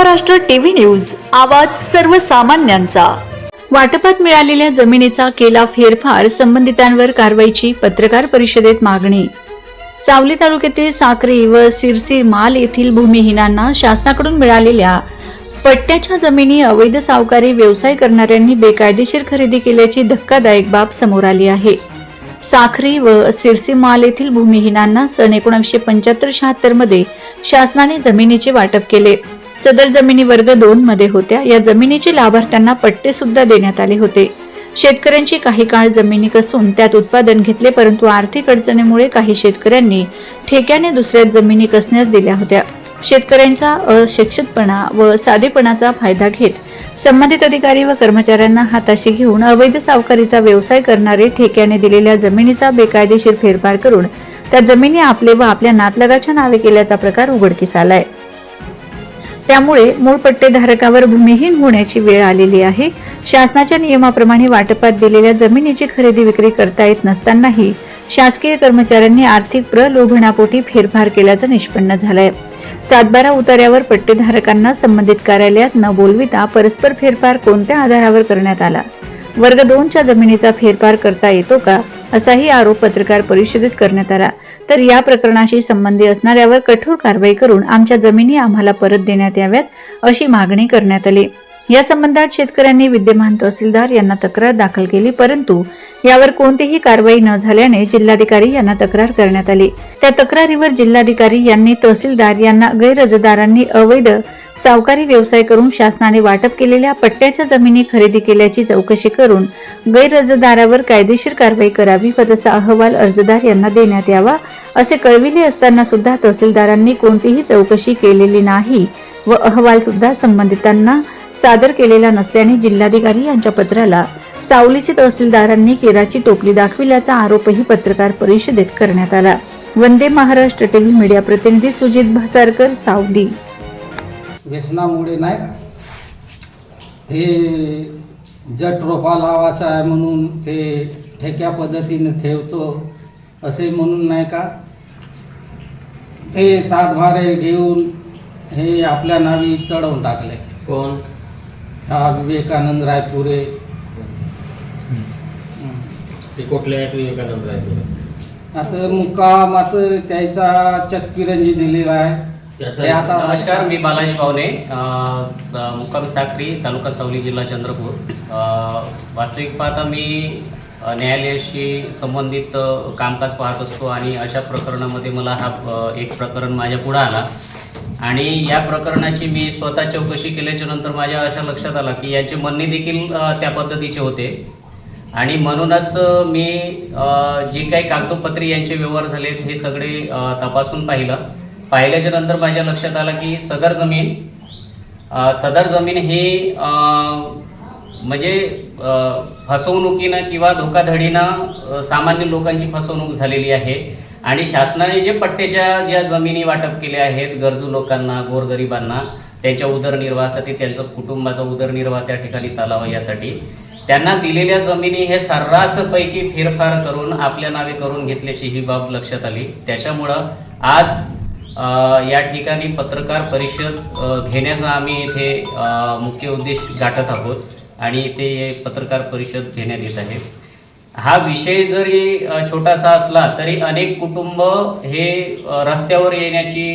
Maharashtra TV news आवाज सर्वसामान्यांचा. वाटपात मिळालेल्या जमिनीचा केला फेरफार संबंधितांवर कारवाईची पत्रकार परिषदेत मागणी. सावली तालुक्यातील साक्री व सिरसी माल येथील भूमिहीनांना शासनाकडून मिळालेल्या पट्ट्याच्या जमिनी अवैध सावकारी व्यवसाय करणाऱ्यांनी बेकायदेशीर खरेदी केल्याची धक्कादायक बाब समोर आली आहे. साखरी व सिरसी माल येथील भूमिहीनांना सन एकोणीसशे पंच्याहत्तर शहात्तरमध्ये शासनाने जमिनीचे वाटप केले. सदर जमिनी वर्ग दोन मध्ये होत्या. या जमिनीचे लाभार्थ्यांना पट्टे सुद्धा देण्यात आले होते. शेतकऱ्यांची काही काळ जमिनी कसून त्यात उत्पादन घेतले परंतु आर्थिक अडचणीमुळे काही शेतकऱ्यांनी ठेक्याने दुसऱ्या जमिनी कसण्यास दिल्या होत्या. शेतकऱ्यांचा अशिक्षितपणा व साधेपणाचा फायदा घेत संबंधित अधिकारी व कर्मचाऱ्यांना हाताशी घेऊन अवैध सावकारीचा व्यवसाय करणारे ठेक्याने दिलेल्या जमिनीचा बेकायदेशीर फेरफार करून त्या जमिनी आपले व आपल्या नातलगाच्या नावे केल्याचा प्रकार उघडकीस आलाय. त्यामुळे मूळ पट्टेधारकावर भूमिहीन होण्याची वेळ आलेली आहे. शासनाच्या नियमाप्रमाणे वाटपात दिलेल्या जमिनीची खरेदी विक्री करता येत नसतानाही शासकीय कर्मचाऱ्यांनी आर्थिक प्रलोभनापोटी फेरफार केल्याचं निष्पन्न झालंय. सातबारा उतार्यावर पट्टेधारकांना संबंधित कार्यालयात न बोलविता परस्पर फेरफार कोणत्या आधारावर करण्यात आला? वर्ग दोनच्या जमिनीचा फेरफार करता येतो का? असाही आरोप पत्रकार परिषदेत करण्यात आला. तर या प्रकरणाशी संबंधी असणाऱ्यावर कठोर कारवाई करून आमच्या जमिनी आम्हाला परत देण्यात याव्यात अशी मागणी करण्यात आली. या संबंधात शेतकऱ्यांनी विद्यमान तहसीलदार यांना तक्रार दाखल केली परंतु यावर कोणतीही कारवाई न झाल्याने जिल्हाधिकारी यांना तक्रार करण्यात आली. त्या तक्रारीवर जिल्हाधिकारी यांनी तहसीलदार यांना गैरजदारांनी अवैध सावकारी व्यवसाय करून शासनाने वाटप केलेल्या पट्ट्याच्या जमिनी खरेदी केल्याची चौकशी करून गैरअर्जदारावर कायदेशीर कारवाई करावी व तसा अहवाल अर्जदार यांना देण्यात यावा असे कळविले असताना सुद्धा तहसीलदारांनी कोणतीही चौकशी केलेली नाही व अहवाल सुद्धा संबंधितांना सादर केलेला नसल्याने जिल्हाधिकारी यांच्या पत्राला सावलीचे तहसीलदारांनी केराची टोपली दाखविल्याचा आरोपही पत्रकार परिषदेत करण्यात आला. वंदे महाराष्ट्र टीव्ही मीडिया प्रतिनिधी सुजित भासारकर सावली. व्यसनामुळे नाही का? ते जट रोपा लावायचा आहे म्हणून ते ठेक्या पद्धतीने ठेवतो असे म्हणून नाही का? ते सातभारे घेऊन हे आपल्या नावी चढवून टाकले. कोण? हा विवेकानंद रायपुरे. ते कुठले आहेत विवेकानंद रायपुरे? आता मुक्काम आता त्याचा चक्किरंजी दिलेला आहे. नमस्कार मी बालाजी पावणे मुक्काम साक्री तालुका सावली जिल्हा चंद्रपूर. वास्तविक पाहता मी न्यायालयाशी संबंधित कामकाज पाहत असतो आणि अशा प्रकरणामध्ये मला हा एक प्रकरण माझ्या पुढं आला. आणि या प्रकरणाची मी स्वतः चौकशी केल्याच्यानंतर माझ्या अशा लक्षात आला की याचे म्हणणे देखील त्या पद्धतीचे होते. आणि म्हणूनच मी जे काही कागदोपत्री यांचे व्यवहार झालेत हे सगळे तपासून पाहिलं. पाहिल्याच्या नंतर माझ्या लक्षात आलं की सदर जमीन सदर जमीन ही म्हणजे फसवणुकीनं किंवा धोकाधडीनं सामान्य लोकांची फसवणूक झालेली आहे. आणि शासनाने जे पट्ट्याच्या ज्या जमिनी वाटप केल्या आहेत गरजू लोकांना गोरगरिबांना त्यांच्या उदरनिर्वाहासाठी त्यांचं कुटुंबाचा उदरनिर्वाह त्या ठिकाणी चालावा यासाठी त्यांना दिलेल्या जमिनी हे सर्रासपैकी फेरफार करून आपल्या नावे करून घेतल्याची ही बाब लक्षात आली. त्याच्यामुळं आज या ठिकाणी पत्रकार परिषद घेण्याचा आम्ही इथे मुख्य उद्देश गाठत आहोत आणि इथे पत्रकार परिषद घेण्यात येत आहे. हा विषय जरी छोटासा असला तरी अनेक कुटुंब हे रस्त्यावर येण्याची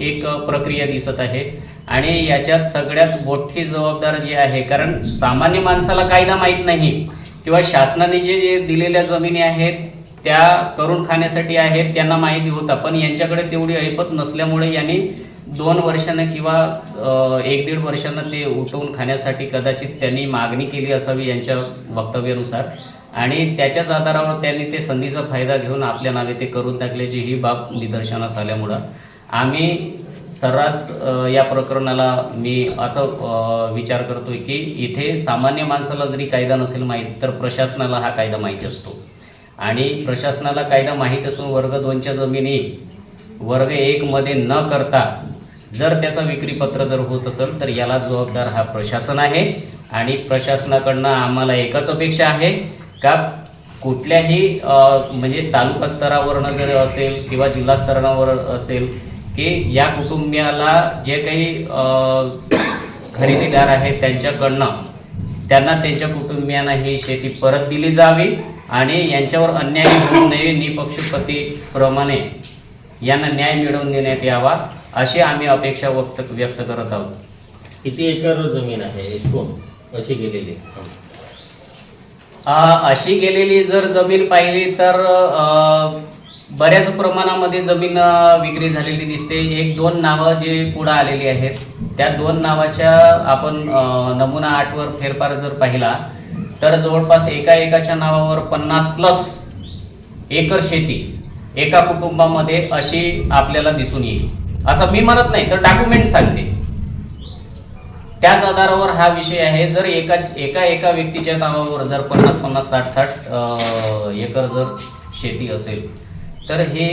एक प्रक्रिया दिसत आहे आणि याच्यात सगळ्यात मोठी जबाबदार जी आहे कारण सामान्य माणसाला कायदा माहीत नाही किंवा शासनाने जे जे दिलेल्या जमिनी आहेत त्या करून खाण्यासाठी आहेत त्यांना माहिती होता. पण यांच्याकडे तेवढी ऐपत नसल्यामुळे यांनी दोन वर्षानं किंवा एक दीड वर्षानं ते उठवून खाण्यासाठी कदाचित त्यांनी मागणी केली असावी यांच्या वक्तव्यानुसार. आणि त्याच्याच आधारावर त्यांनी ते संधीचा फायदा घेऊन आपल्या नावे ते करून टाकल्याची ही बाब निदर्शनास आल्यामुळं. आम्ही सर्रास या प्रकरणाला मी असं विचार करतोय की इथे सामान्य माणसाला जरी कायदा नसेल माहीत तर प्रशासनाला हा कायदा माहिती असतो. आणि प्रशासनाला कायदा माहीत असून वर्ग दोनच्या जमिनी वर्ग एकमध्ये न करता जर त्याचं विक्रीपत्र जर होत असेल तर याला जबाबदार हा प्रशासन आहे. आणि प्रशासनाकडनं आम्हाला एकच अपेक्षा आहे का कुठल्याही म्हणजे तालुका स्तरावरनं जर असेल किंवा जिल्हा स्तरावर असेल की या कुटुंबियाला जे काही खरेदीदार आहेत त्यांच्याकडनं त्यांना त्यांच्या कुटुंबियांना ही शेती परत दिली जावी. आणि यांच्यावर अन्याय होऊ नये निपक्षपातीप्रमाणे यांना न्याय मिळवून देण्यात यावा अशी आम्ही अपेक्षा व्यक्त व्यक्त करत आहोत. किती एकर जमीन आहे एकूण अशी गेलेली. अशी गेलेली जर जमीन पाहिली तर बऱ्याच प्रमाणामध्ये जमीन विक्री झालेली दिसते. एक दोन नावं जे पुढं आलेली आहेत त्या दोन नावाच्या आपण नमुना आठवर फेरफार जर पाहिला तर जवळपास एका एकाच्या नावावर पन्नास प्लस एकर शेती एका कुटुंबामध्ये अशी आपल्याला दिसून येईल. असं मी म्हणत नाही तर डॉक्युमेंट सांगते. त्याच आधारावर हा विषय आहे जर एका एका एका व्यक्तीच्या नावावर जर पन्नास पन्नास साठ साठ एकर जर शेती असेल तर हे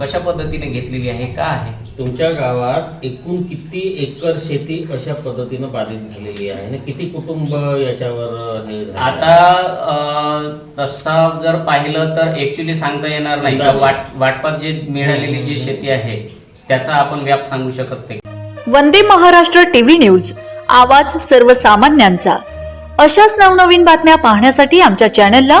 कशा पद्धतीने घेतलेली आहे? का आहे? तुमच्या गावात एकूण किती एकर शेती अशा पद्धतीनं बाधित झालेली आहे? आणि किती कुटुंब याच्यावर हे झाले? आता अं, तसा जर पाहिलं तर ऍक्च्युली सांगता येणार नाही. वाट वाटपात जे मिळालेली जी शेती आहे त्याचा आपण व्याप सांगू शकत नाही. वंदे महाराष्ट्र टीव्ही न्यूज आवाज सर्वसामान्यांचा. अशाच नवनवीन बातम्या पाहण्यासाठी आमच्या चॅनलला